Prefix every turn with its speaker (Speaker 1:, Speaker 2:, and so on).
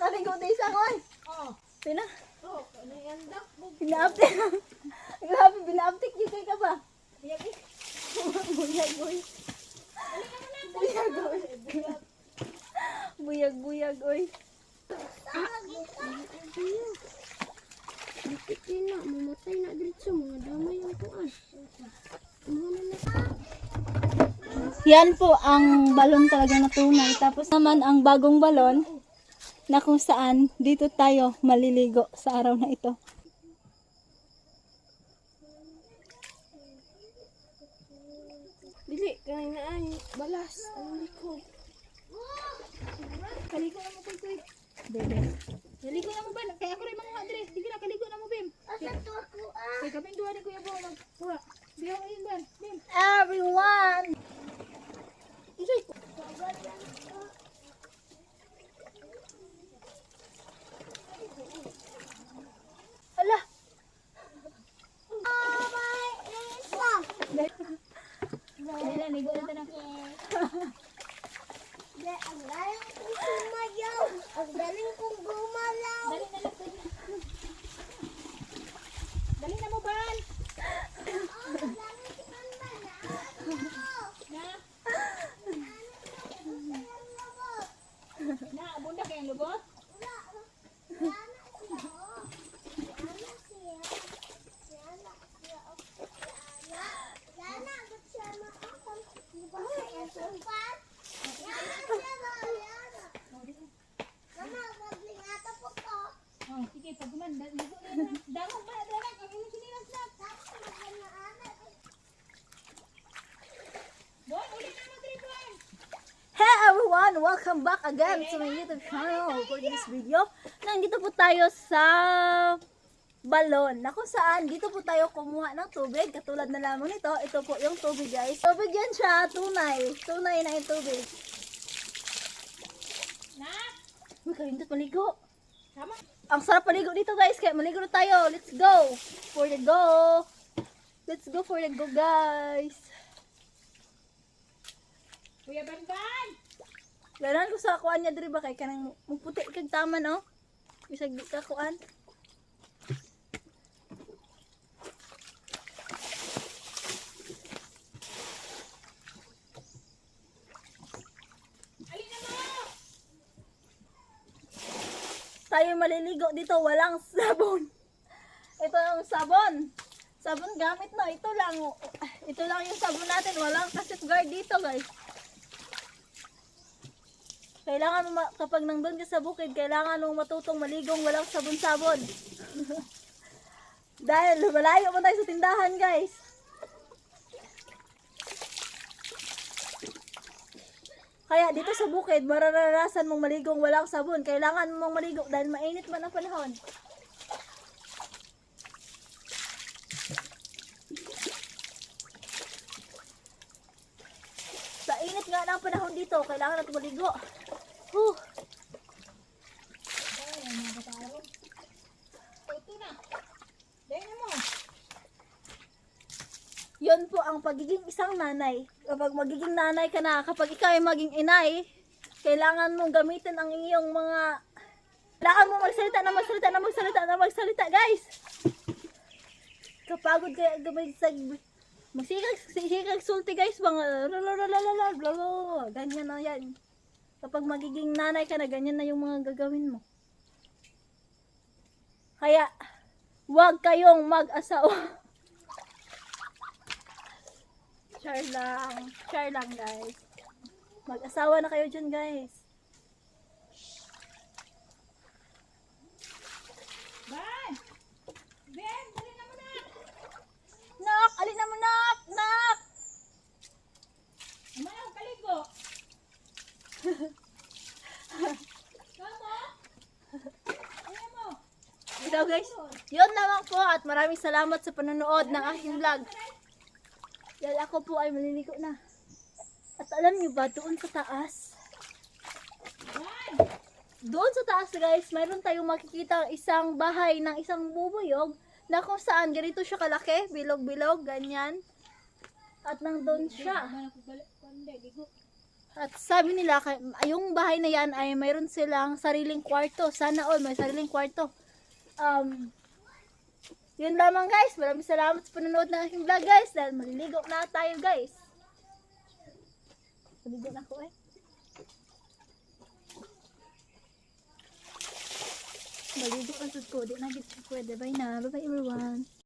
Speaker 1: nakaligo din sa kon.
Speaker 2: Oo.
Speaker 1: Sina?
Speaker 2: Oo, ano yan daw? Binaaptik.
Speaker 1: Grabe, binaaptik yung kay ka ba? Buyag. Buyag, boy. Buyag, boy. Buyag, buyag, oy.
Speaker 3: Dikit na, mamatay na diretso, mga damay ang tuan. Na ka.
Speaker 1: Yan po ang balon talaga na tunay. Tapos naman ang bagong balon na kung saan dito tayo maliligo sa araw na ito.
Speaker 3: Dili, kaya na ay, balas, ang likod.
Speaker 2: Kaligo na mo, Kuy.
Speaker 1: Bebe.
Speaker 2: Kaligo na mo, Ben. Kaya ako rin mga hadre. Sige na, kaligo na mo, Bim.
Speaker 3: Asa to ako ah?
Speaker 2: Kaya kami duwa ni Kuya Bo. Magkuha. Biyaw ayun, Ben. Bim.
Speaker 1: Everyone!
Speaker 2: Usay.
Speaker 1: Ala!
Speaker 3: Oh my Isa!
Speaker 2: Dali na, ligo na tayo.
Speaker 3: Dali, ang galing kong sumayaw. Ang galing kong gumalaw.
Speaker 2: Dali na lang, Kuya. Dali na mo, Ben.
Speaker 3: Ang galing kong manalo.
Speaker 2: Na. Na, abunda kayang lubot. Oh, sige, pag man, da- ligo na na. Dahon ba, dahon. Ang inyong sinilas na. Bon, ulit na mo, Tripon.
Speaker 1: Hey everyone! Welcome back again to my YouTube channel for this video. Nandito po tayo sa balon na kung saan dito po tayo kumuha ng tubig katulad na lamang nito. Ito po yung tubig guys. Tubig yan siya, tunay. Tunay na yung tubig. Uy, kalindot maligo.
Speaker 2: tama.
Speaker 1: Ang sarap maligo dito guys, kaya maligo na tayo. Let's go! For the go! Let's go for the go guys!
Speaker 2: Kuya Banban.
Speaker 1: Ganan ko sa kuan niya diri ba kay kanang muputi kag tama no? Bisag di ka kuan. Tayo maliligo dito, walang sabon. Ito yung sabon. Sabon gamit no, ito lang. Ito lang yung sabon natin, walang cassette guard dito guys. Kailangan mo, kapag nandun ka sa bukid, kailangan mo matutong maligong walang sabon-sabon. Dahil malayo mo tayo sa tindahan guys. Kaya dito sa bukid, mararanasan mong maligong walang sabon. Kailangan mong maligo dahil mainit man ang panahon. Sa init nga ng panahon dito, kailangan natin maligo. Huh.
Speaker 2: Ito na. Dahil mo.
Speaker 1: Yun po ang pagiging isang nanay. Kapag magiging nanay ka na, kapag ikaw ay maging inay, kailangan mong gamitin ang iyong mga... Kailangan mo magsalita na magsalita na magsalita na magsalita, guys! Kapagod kaya gamay sa... Magsikag, sikag sulti guys, mga ganyan na yan. Kapag magiging nanay ka na, ganyan na yung mga gagawin mo. Kaya, huwag kayong mag-asawa. Char lang. Char lang, guys. Mag-asawa na kayo dyan, guys.
Speaker 2: Ban. Ben, dali na mo na.
Speaker 1: Nak! Alin na mo, nak! Nak!
Speaker 2: Ano na, kaligo. Kamo. Ano mo?
Speaker 1: Ito, guys. Yun lamang po at maraming salamat sa panonood ng aking vlog. Dahil ako po ay maliligo na. At alam nyo ba, doon sa taas, doon sa taas guys, mayroon tayong makikita isang bahay ng isang bubuyog na kung saan ganito siya kalaki, bilog-bilog, ganyan. At nandun siya. At sabi nila, yung bahay na yan ay mayroon silang sariling kwarto. Sana all may sariling kwarto. Um, Yun lamang guys. Maraming salamat sa panonood ng aking vlog guys. Dahil maliligo na tayo guys. Maligo na ako eh. Maligo na ko. Di na git pwede. Bye na. Bye bye everyone.